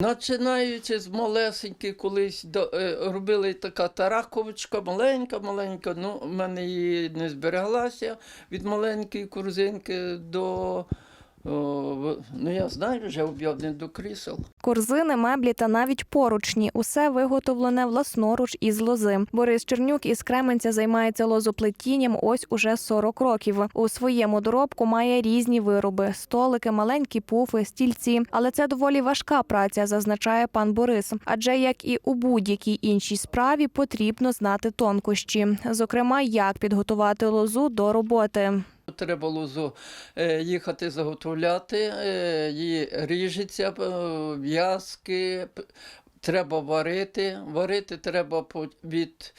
Починаючи з малесеньки, колись до, е, робили така тараковочка, маленька, маленька. Ну, в мене її не збереглася від маленької корзинки до. Ну я знаю, вже об'єднаний до крісел. Корзини, меблі та навіть поручні усе виготовлене власноруч із лози. Борис Чернюк із Кременця займається лозоплетінням ось уже 40 років. У своєму доробку має різні вироби: столики, маленькі пуфи, стільці. Але це доволі важка праця, зазначає пан Борис. Адже як і у будь-якій іншій справі потрібно знати тонкощі, зокрема, як підготувати лозу до роботи. Треба лозу е, їхати заготовляти, е, її ріжеться, е, в'язки, треба варити. Варити треба від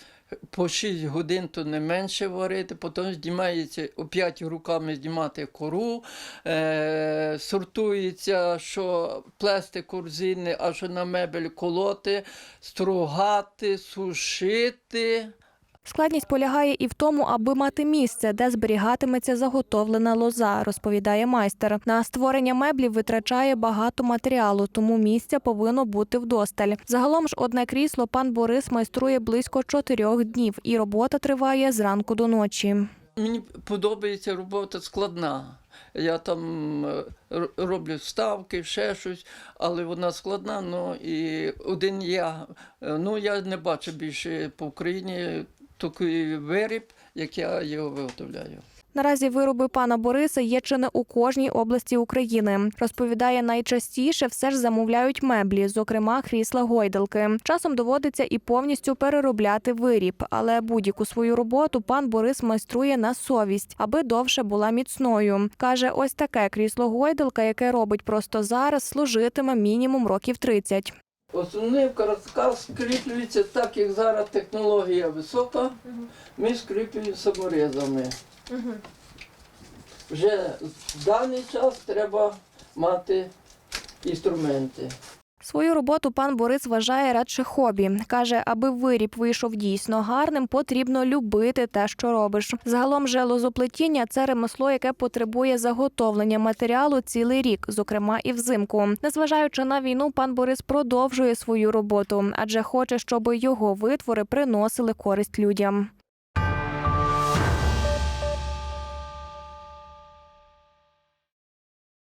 по 6 годин, то не менше варити, потім знімається опять руками знімати кору, е, сортується, що плести корзини, а що на мебель колоти, стругати, сушити. Складність полягає і в тому, аби мати місце, де зберігатиметься заготовлена лоза, розповідає майстер. На створення меблів витрачає багато матеріалу, тому місця повинно бути вдосталь. Загалом ж одне крісло пан Борис майструє близько чотирьох днів, і робота триває зранку до ночі. Мені подобається робота складна. Я там е, роблю ставки, ще щось, але вона складна. Ну і один я. е, Ну я не бачу більше по Україні такий виріб, як я його виготовляю. Наразі вироби пана Бориса є чи не у кожній області України. Розповідає, найчастіше все ж замовляють меблі, зокрема крісла гойдалки. Часом доводиться і повністю переробляти виріб, але будь-яку свою роботу пан Борис майструє на совість, аби довше була міцною. каже, ось таке крісло гойдалка, яке робить просто зараз, служитиме мінімум років 30. Основний караскас скріплюється так, як зараз технологія висока. Ми скріплюємо саморізами. Вже в даний час треба мати інструменти. Свою роботу пан Борис вважає радше хобі. Каже, аби виріб вийшов дійсно гарним, потрібно любити те, що робиш. Загалом же лозоплетіння це ремесло, яке потребує заготовлення матеріалу цілий рік, зокрема і взимку. Незважаючи на війну, пан Борис продовжує свою роботу, адже хоче, щоб його витвори приносили користь людям.